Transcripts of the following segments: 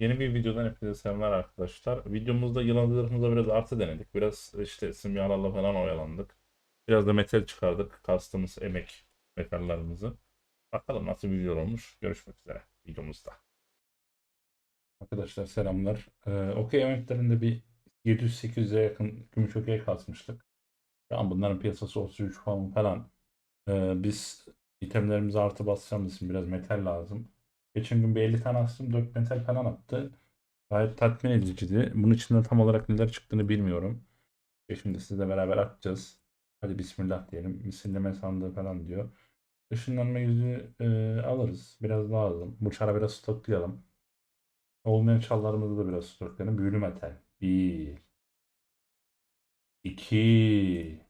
Yeni bir videodan hepinize selamlar arkadaşlar. Videomuzda yılan zırhımıza biraz artı denedik. Biraz işte simyalarla falan oyalandık. Biraz da metal çıkardık. Kastımız emek metallarımızı. Bakalım nasıl bir video olmuş. Görüşmek üzere videomuzda. Arkadaşlar selamlar. Ee, okey emeklerinde bir 700-800'e yakın gümüş okey kasmıştık. Şu an bunların piyasası 33 falan falan. Ee, biz itemlerimize artı basacağımız için biraz metal lazım. Geçen gün bir 50 tane astım 4 metal falan attı. Gayet tatmin ediciydi. Bunun içinde tam olarak neler çıktığını bilmiyorum. Ve şimdi sizle beraber atacağız. Hadi bismillah diyelim. Misilleme sandığı falan diyor. Işınlanma yüzü e, alırız. Biraz lazım. Bu çara biraz stoklayalım. Olmayan çallarımızı da biraz stoklayalım. Büyülü metal. 1 2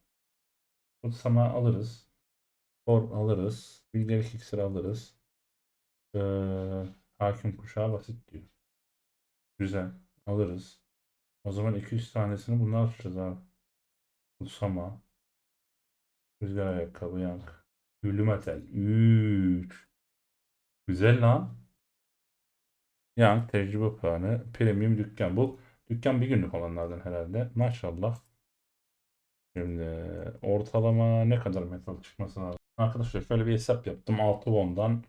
Kutsama alırız. Form alırız. Bilgelik iksiri alırız. Ee, hakim kuşağı basit diyor. Güzel. Alırız. O zaman 200 tanesini bundan atacağız abi. Kutsama. Rüzgar ayakkabı yank. Güllü metal. 3. Güzel lan. Yank tecrübe puanı. Premium dükkan. Bu dükkan bir günlük olanlardan herhalde. Maşallah. Şimdi ortalama ne kadar metal çıkması lazım? Arkadaşlar şöyle bir hesap yaptım. 6 won'dan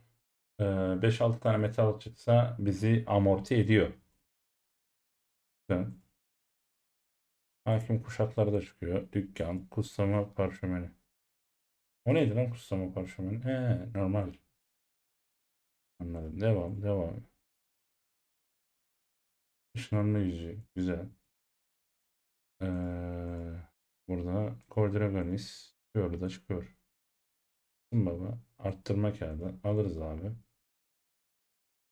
5-6 tane metal çıksa bizi amorti ediyor. Güzel. Hakim kuşakları da çıkıyor. Dükkan, kutsama parşömeni. O neydi lan kutsama parşömeni? He, normal. Anladım. Devam, devam. Işınlanma yüzüğü. Güzel. Ee, burada Cordragonis da çıkıyor. Baba. Arttırma kağıdı. Alırız abi.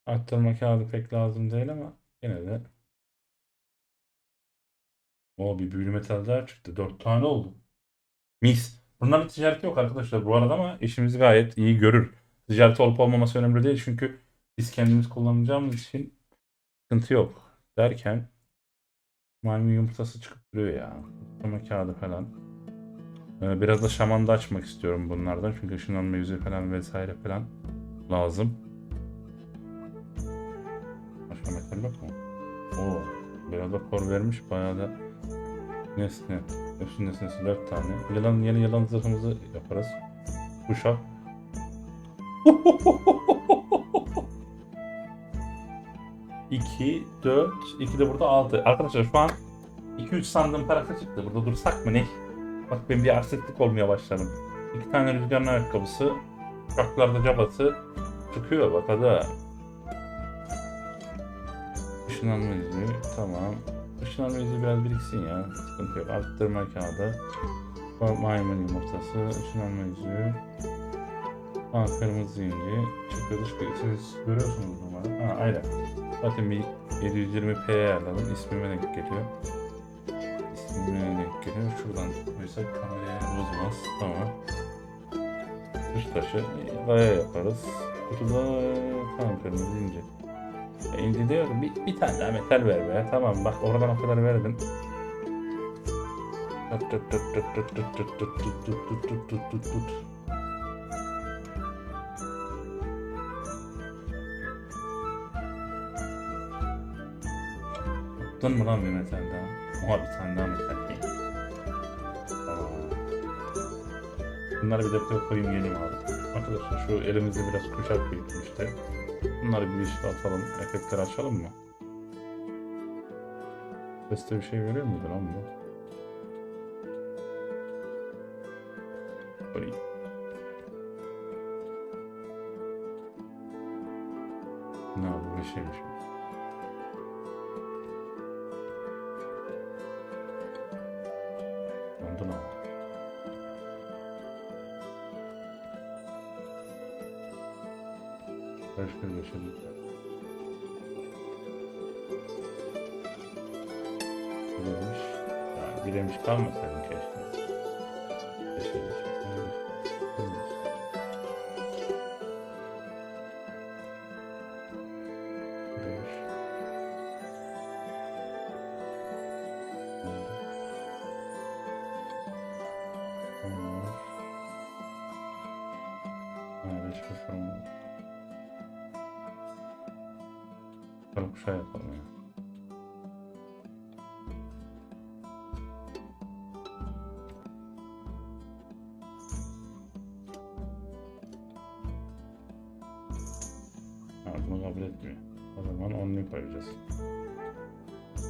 Arttırma kağıdı pek lazım değil ama yine de. O bir büyülü metal daha çıktı. 4 tane oldu. Mis. Bunların ticareti yok arkadaşlar bu arada ama işimizi gayet iyi görür. Ticareti olup olmaması önemli değil çünkü biz kendimiz kullanacağımız için sıkıntı yok. Derken maymun yumurtası çıkıp duruyor ya. Arttırma kağıdı falan. Ee, Biraz da şamanda açmak istiyorum bunlardan. Çünkü ışınlanma yüzüğü falan vesaire falan lazım. Metal yok mu? Biraz da kor vermiş. Bayağı da nesne. Üstün nesnesi 4 tane. Yılan, yeni yılan zırhımızı yaparız. Kuşak. İki, dört, iki de burada altı. Arkadaşlar şu an 2-3 sandığım parası çıktı. Burada dursak mı ne? Bak ben bir arsetlik olmaya başladım. İki tane rüzgarın ayakkabısı, uçaklarda cabası çıkıyor bak hadi. Işınlanma yüzüğü tamam. Işınlanma yüzüğü biraz biriksin ya. Sıkıntı yok. Arttırma kağıdı. Ma- Maymun yumurtası, ışınlanma yüzüğü. Aa, kırmızı inci. Çıkıyor çıkıyor. Siz görüyorsunuz numara. Ha aynen. Zaten bir 720p ayarladım. İsmime denk geliyor. İsmime denk geliyor. Şuradan koysak kameraya bozmaz. Tamam. Dış taşı e, gaya yaparız. Kutuda tamam kırmızı ince. Elde diyorum bir, bir tane daha metal ver be. Tamam bak oradan o kadar verdim. Tuttun mu lan bir metal daha? Oha bir tane daha metal değil. Tamam. Bunları bir depoya koyayım geleyim abi. Arkadaşlar şu elimizde biraz kuşak büyütmüştü. İşte. Bunları bir işe atalım. Efektleri açalım mı? Seste bir şey veriyor muydu lan bu? Koyayım. Ne bu bir şeymiş. Oldu lan. başka yaşadıklar. Bilemiş. Ya, bilemiş kalmasaydım keşke. Yaşamış. Thank you. Bakalım kuşağı yapalım ya. Ha, bunu kabul etmiyor. O zaman onu koyacağız.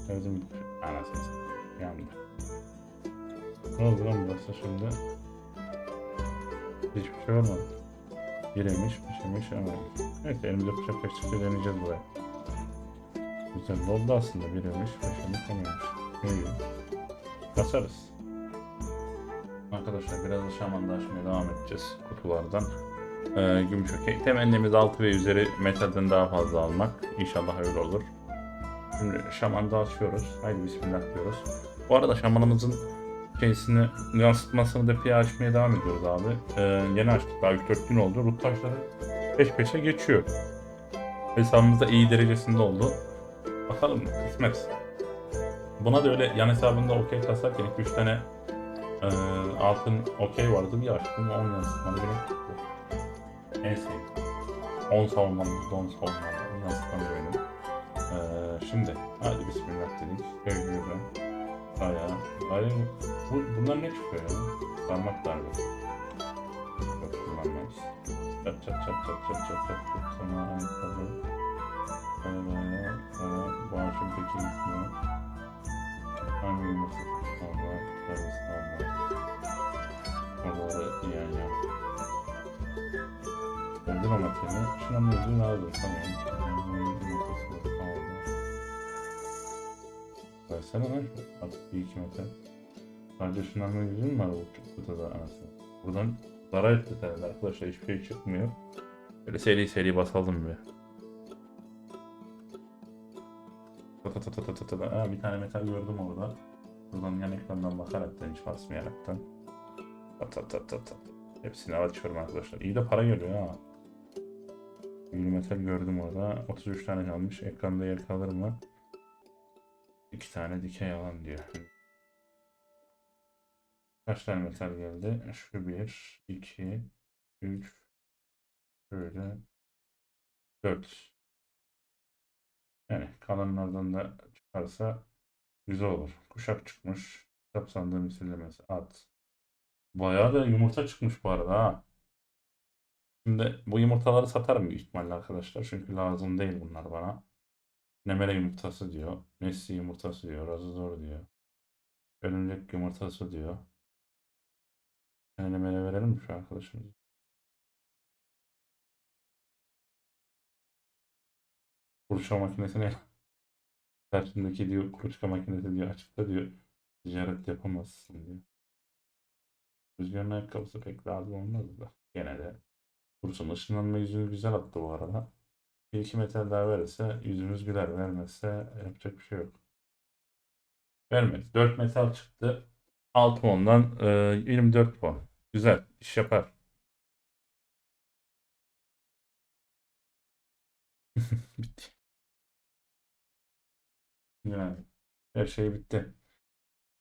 Bizim anasını satayım. Yandı. Ne oldu lan burası şimdi? Hiçbir şey olmadı. Biriymiş, pişirmiş ama. Neyse elimizde kuşak kaçtıkça deneyeceğiz buraya. Güzel oldu aslında biriymiş, pişirmiş olmamış. İyi. Basarız. Arkadaşlar biraz da şamanda açmaya devam edeceğiz kutulardan. Ee, gümüş okey. Temennimiz 6 ve üzeri metalden daha fazla almak. İnşallah öyle olur. Şimdi şamanı da açıyoruz. Haydi bismillah diyoruz. Bu arada şamanımızın şeysini yansıtmasını depiye açmaya devam ediyoruz abi. Ee, yeni açtık daha 3-4 gün oldu. Rut taşları peş peşe geçiyor. Hesabımızda iyi derecesinde oldu. Bakalım kısmet. Buna da öyle yan hesabında okey kasarken 2-3 tane e, altın okey vardı. Bir açtım 10 yansıtmalı bile çıktı. En sevdiğim. 10 savunmalı, 10 savunmalı. Yansıtmalı benim. Ee, şimdi hadi bismillah dedik. Şöyle Bayağı. Bayağı. Bu, bunlar ne çıkıyor ya? Parmak darbesi. Yok kullanmayız. Çat çat çat çat çat çat çat çat sana ayakkabı. Bağışım peki gitmiyor. Hangi servisi Allah. Onları yiyen ya. Öldür ama teni. Şuna mevzu lazım. Tamam. Versene şu artık bir iki metre. Sadece şundan mü var bu kutuda anasını? Buradan zarar etti arkadaşlar hiçbir şey çıkmıyor. Böyle seri seri basalım bir. Ta ta ta ta ta ta ta. Aa, bir tane metal gördüm orada. Buradan yan ekrandan bakaraktan hiç basmayaraktan. Ta ta ta ta ta. Hepsini açıyorum arkadaşlar. İyi de para geliyor ha. Yürü metal gördüm orada. 33 tane kalmış. Ekranda yer kalır mı? İki tane dikey alan diyor. Kaç tane metal geldi? Şu bir, iki, üç, şöyle, dört. Yani kalanlardan da çıkarsa güzel olur. Kuşak çıkmış. Kitap sandığı misillemesi. At. Bayağı da yumurta çıkmış bu arada ha. Şimdi bu yumurtaları satarım büyük ihtimalle arkadaşlar. Çünkü lazım değil bunlar bana. Nemere yumurtası diyor. Nesli yumurtası diyor. Razodor diyor. Örümcek yumurtası diyor. Nemere verelim mi şu arkadaşımıza? Kuruşa makinesine karşındaki diyor kuruşka makinesi diyor açıkta diyor ticaret yapamazsın diyor. Rüzgarın ayakkabısı pek lazım olmaz da. Gene de kursun ışınlanma yüzünü güzel attı bu arada. Bir iki metal daha verirse yüzümüz güler. Vermezse yapacak bir şey yok. Vermedi. 4 metal çıktı. 6 ondan e, 24 puan. Güzel. iş yapar. Yani her şey bitti.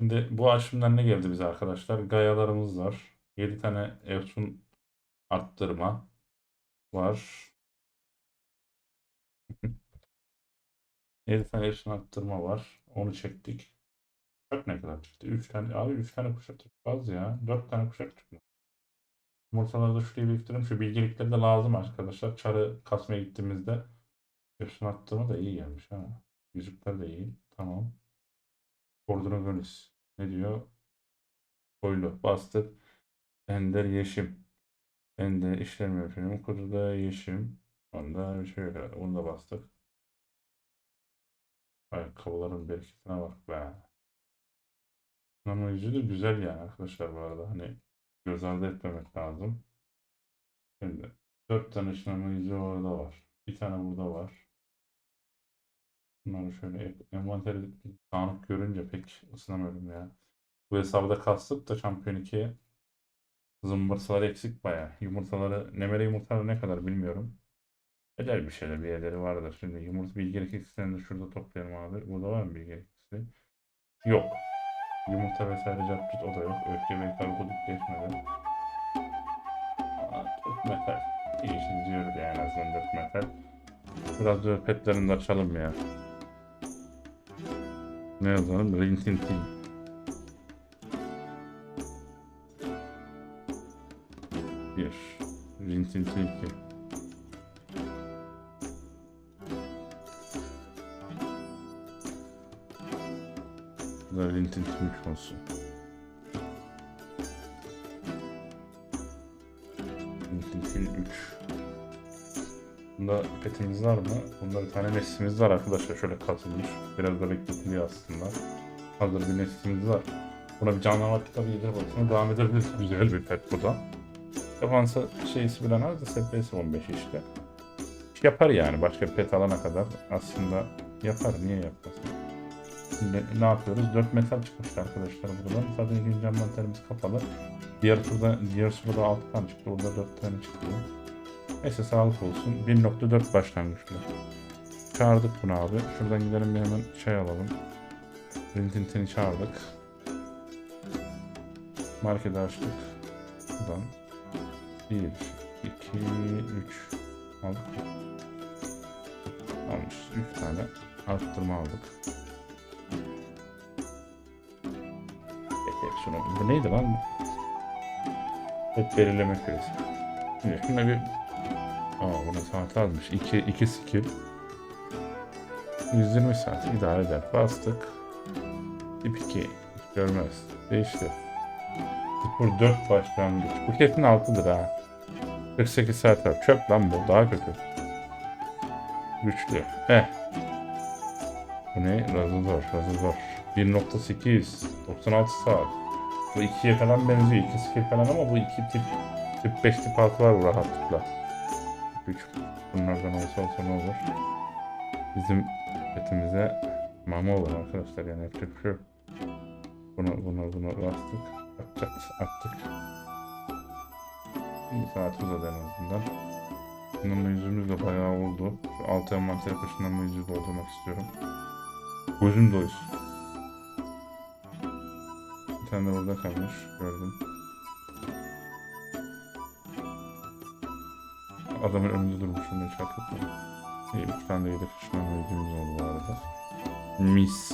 Şimdi bu aşımdan ne geldi bize arkadaşlar? Gayalarımız var. 7 tane Efsun arttırma var. 7 tane Efsun arttırma var. Onu çektik. Kuşak ne kadar çıktı? 3 tane. Abi 3 tane kuşak çıktı. Az ya. 4 tane kuşak çıktı. Yumurtaları da şuraya biriktirelim. Şu bilgelikleri de lazım arkadaşlar. Çarı kasmaya gittiğimizde Efsun arttırma da iyi gelmiş ha. Yüzükler de iyi. Tamam. Kordinogonis. Ne diyor? Koylu. Bastık. Ender Yeşim. Ender işlemiyor film. Kutuda Yeşim. Onda bir şey yok herhalde. Onu da bastık. Ayakkabıların bereketine bak be. Nano yüzü de güzel yani arkadaşlar bu arada. Hani göz ardı etmemek lazım. Şimdi 4 tane şınama yüzü orada var. Bir tane burada var. Bunları şöyle envanteri dağınık görünce pek ısınamıyorum ya. Bu hesabda kastık da Şampiyon 2'ye zımbırsaları eksik baya. Yumurtaları, nemere yumurtaları ne kadar bilmiyorum. Eder bir şeyler, bir yerleri vardır. Şimdi yumurta bilgelik ikisini de şurada toplayalım abi. Burada var mı bilgelik ikisi? Yok. Yumurta vesaire capcut o da yok. Öfke ve. Aa, 4 metal. İyi işinizi görür yani azından 4 metal. Biraz da petlerini de açalım ya. Ne yazalım? Rintintin. Bir. Rintintin iki. Bu da Rintintin üç olsun. Rintintin üç. Bunda petimiz var mı? Bunda bir tane neslimiz var arkadaşlar. Şöyle katılmış. Biraz da bekletiliyor aslında. Hazır bir neslimiz var. Buna bir canavar kitabı yedir bakısına devam edebiliriz. Güzel bir pet bu da. Defansa şeysi bilen az da SP'si 15 işte. İş yapar yani. Başka pet alana kadar aslında yapar. Niye yapmasın? Şimdi ne yapıyoruz? 4 metal çıkmıştı arkadaşlar buradan. Zaten ikinci envanterimiz kapalı. Diğer turda, diğer turda 6 tane çıktı. Orada 4 tane çıktı. Neyse sağlık olsun. 1.4 başlangıçlı. Çağırdık bunu abi. Şuradan gidelim bir hemen şey alalım. Rintintin'i çağırdık. Marketi açtık. Buradan 1, 2, 3 aldık. Almış. 3 tane arttırma aldık. Şunu. Bu neydi lan? Hep belirleme küresi. Şimdi şuna bir Aa buna saat almış. 2 2 skill. 120 saat idare eder. Bastık. Tip 2. Hiç görmez. Değişti. Spor 4 başlangıç. Bu kesin 6'dır ha. 48 saat var. Çöp lan bu. Daha kötü. Güçlü. Eh. Bu ne? Razor. Razor. 1.8. 96 saat. Bu 2'ye falan benziyor. 2 skill falan ama bu 2 tip tip 5 tip 6 var bu rahatlıkla. 3 bunlardan olsa olsa ne olur? Bizim petimize mama olur arkadaşlar yani yapacak bir şey yok. Bunu bunu bunu bastık. Atacağız attık. Bir saatimiz var en azından. Bunun yüzümüz de bayağı oldu. Şu altı envanter kışından yüzü doldurmak istiyorum. Gözüm doysun. Bir tane de orada kalmış gördüm. Adamın önünde durmuşum şarkı etmedim. İyi bir tane de yedek kışından yüzümüz oldu bu arada. Mis.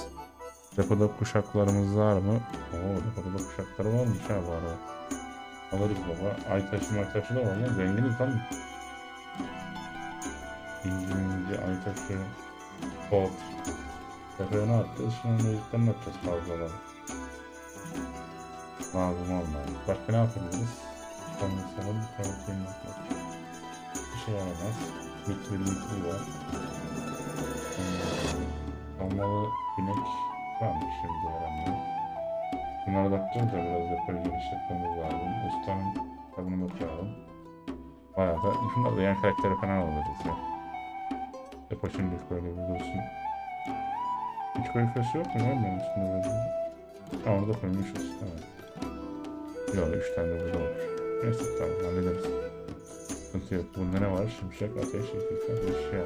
Depoda kuşaklarımız var mı? Oo depoda da kuşakları varmış ha bu arada. Alırız baba. Ay taşı may taşı da var lan. Zenginiz lan. İnci ay taşı. Bot. Tepeye ne atacağız? Şimdi müzikten ne atacağız fazlaları? Lazım olmayan. Başka ne yapabiliriz? Tanrısalım. Tanrısalım. Bir şey olmaz. Mitri mitri var. Hmm, Olmalı binek varmış şimdi herhalde. Bunlara bakacağız da biraz yapar genişletmemiz lazım. Ustanın kitabına bakıyorum. Bayağı da şunlar da yan karakteri falan alırız ya. Depo şimdilik böyle bir dursun. Hiç koyufası yok mu lan benim üstünde böyle? Ha orada koymuşuz. Tamam. Yok üç tane de burada olmuş. Neyse tamam hallederiz. Sıkıntı yok. Bunda ne var? Şimşek, ateş, ikizler, eşya.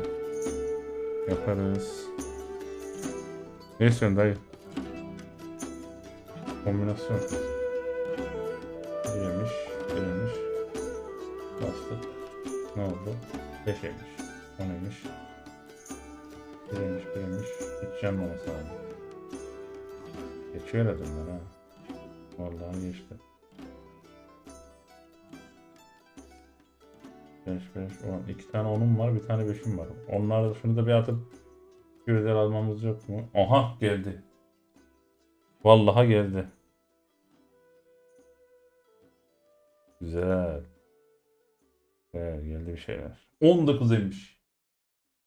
Yaparız. Ne istiyorsun dayı? Kombinasyon. Yemiş, yemiş. Bastık. Ne oldu? 5 yemiş. 10 yemiş. 1 yemiş, 1 yemiş. Hiç yanmaması lazım. Geçiyor herhalde bunlar ha. Vallahi geçti. 5 5 10. 2 tane 10'um var, bir tane 5'im var. Onlar da şunu da bir atıp güzel almamız yok mu? Aha geldi. Vallahi geldi. Güzel. Evet, geldi bir şeyler. 19 demiş.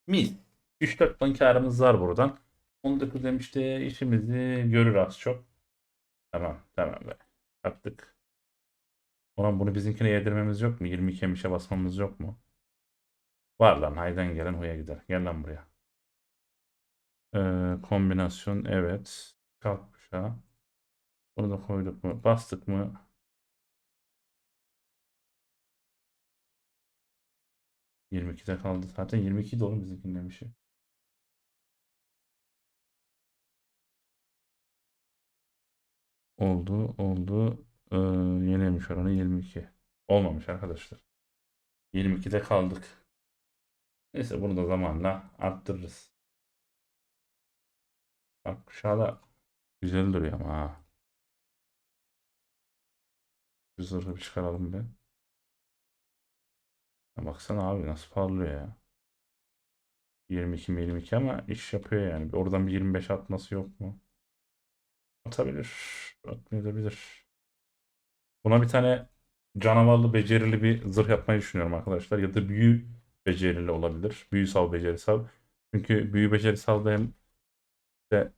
Mis. 3-4 ton karımız var buradan. 19 demiş de işimizi görür az çok. Tamam tamam be. Yaptık. Ulan bunu bizimkine yedirmemiz yok mu? 22 emişe basmamız yok mu? Var lan haydan gelen huya gider. Gel lan buraya. Ee, kombinasyon evet. Kalk kuşağı. Bunu da koyduk mu? Bastık mı? Yirmi ikide kaldı. Zaten 22 de oğlum bizimkinin demişi. Oldu, oldu. Ee, yeniymiş oranı 22. Olmamış arkadaşlar. 22'de kaldık. Neyse bunu da zamanla arttırırız. Bak kuşağı güzel duruyor ama ha. Zırhı bir çıkaralım bir. Ya baksana abi nasıl parlıyor ya. 22 mi 22 ama iş yapıyor yani. Oradan bir 25 atması yok mu? Atabilir. Atmayabilir. Buna bir tane canavarlı becerili bir zırh yapmayı düşünüyorum arkadaşlar. Ya da büyü becerili olabilir. Büyüsal becerisal. Çünkü büyü becerisal da hem de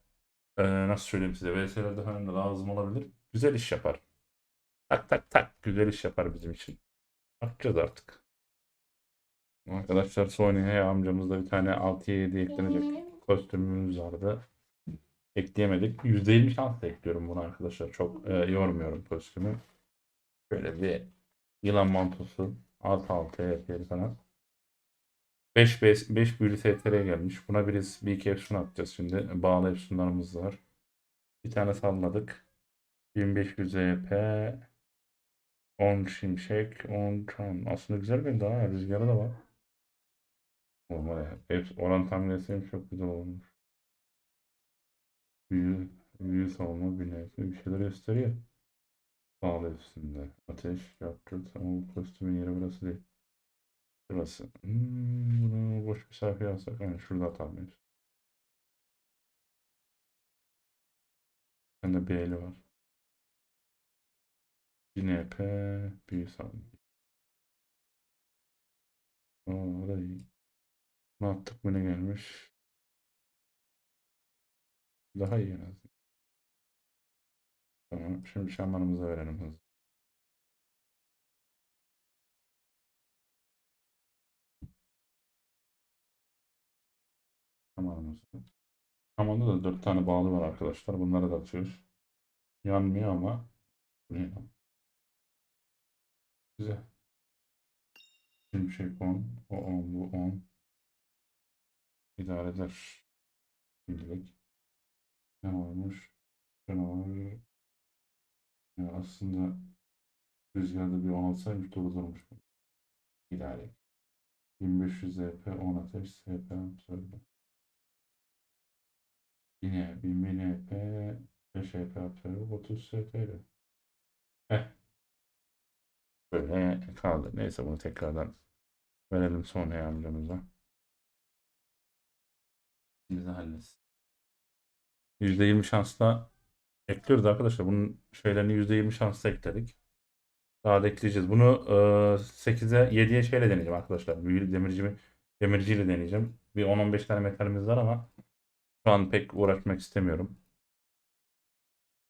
e, nasıl söyleyeyim size VS'lerde falan da lazım olabilir. Güzel iş yapar. Tak tak tak güzel iş yapar bizim için. Bakacağız artık. Arkadaşlar Sony amcamızda bir tane 6'ya 7 eklenecek kostümümüz vardı. Ekleyemedik. %20 şansla ekliyorum bunu arkadaşlar. Çok e, yormuyorum kostümü. Böyle bir yılan mantosu. Alt altıya ekleyelim falan. 5 5 5 büyülü STR'ye gelmiş. Buna biriz bir iki efsun atacağız şimdi. Bağlı efsunlarımız var. Bir tane salladık. 1500 EP 10 şimşek 10 çan. Aslında güzel bir daha rüzgarı da var. Normal. Hep oran tahmin etsem çok güzel olmuş. Büyü, büyü savunma güneysi bir şeyler gösteriyor. Bağlı üstünde. Ateş yaptı. Ama bu kostümün yeri burası değil. Burası. Hmm, bunu boş bir sayfa yazsak. Yani şurada hepsi. Bende B'li var. Yine EP büyü savunma. Aa, o da iyi. Ne yaptık bu ne gelmiş? Daha iyi en azından. Tamam. Şimdi şamanımıza verelim hızlı. Şamanımız. Şamanda da 4 tane bağlı var arkadaşlar. Bunları da atıyoruz. Yanmıyor ama. Güzel. Şimşek 10. O 10. Bu 10. İdare eder. Şimdilik. Ne olmuş? Canavar. Ya aslında rüzgarda bir 10 olsaymış dolu durmuş. İdare. 1500 EP 10 ateş SP absorbe. Yine 1000 EP 5 EP absorbe 30 STR. Heh. Böyle kaldı. Neyse bunu tekrardan verelim sonra yardımcımıza. Bize halletsin. %20 şansla ekliyoruz arkadaşlar. Bunun şeylerini %20 şansla ekledik. Daha da ekleyeceğiz. Bunu e, 8'e 7'ye şeyle deneyeceğim arkadaşlar. Büyülü demircimi demirciyle deneyeceğim. Bir 10-15 tane metalimiz var ama şu an pek uğraşmak istemiyorum.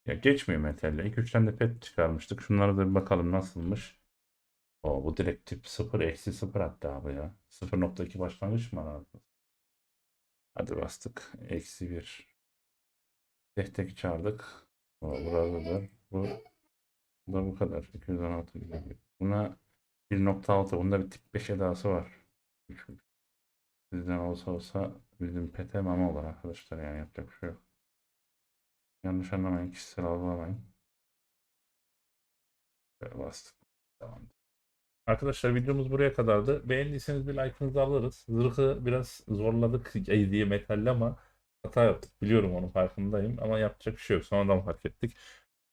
Ya geçmiyor metalle. 2-3 tane de pet çıkarmıştık. Şunlara da bir bakalım nasılmış. O bu direkt tip 0 eksi 0 hatta abi ya. 0.2 başlangıç mı var? Hadi bastık. Eksi 1. Tek tek çağırdık. Burada da bu da bu kadar. 216 gibi. Buna 1.6. Bunda bir tip 5 edası var. Sizden olsa olsa bizim PT mama olur arkadaşlar yani yapacak bir şey yok. Yanlış anlamayın. Kişisel algılamayın. Böyle bastık. Tamam. Arkadaşlar videomuz buraya kadardı. Beğendiyseniz bir like'ınızı alırız. Zırhı biraz zorladık diye metalli ama hata yaptık. Biliyorum onun farkındayım ama yapacak bir şey yok. Sonradan fark ettik.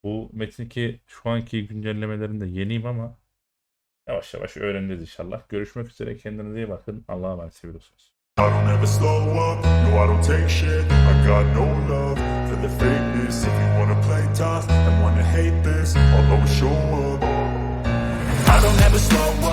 Bu Metin 2 şu anki güncellemelerinde yeniyim ama yavaş yavaş öğreneceğiz inşallah. Görüşmek üzere. Kendinize iyi bakın. Allah'a emanet seviyorsunuz. I don't ever slow up, no I don't take shit I got no love for the fakeness If you wanna play tough and wanna hate this I'll always show up I don't ever slow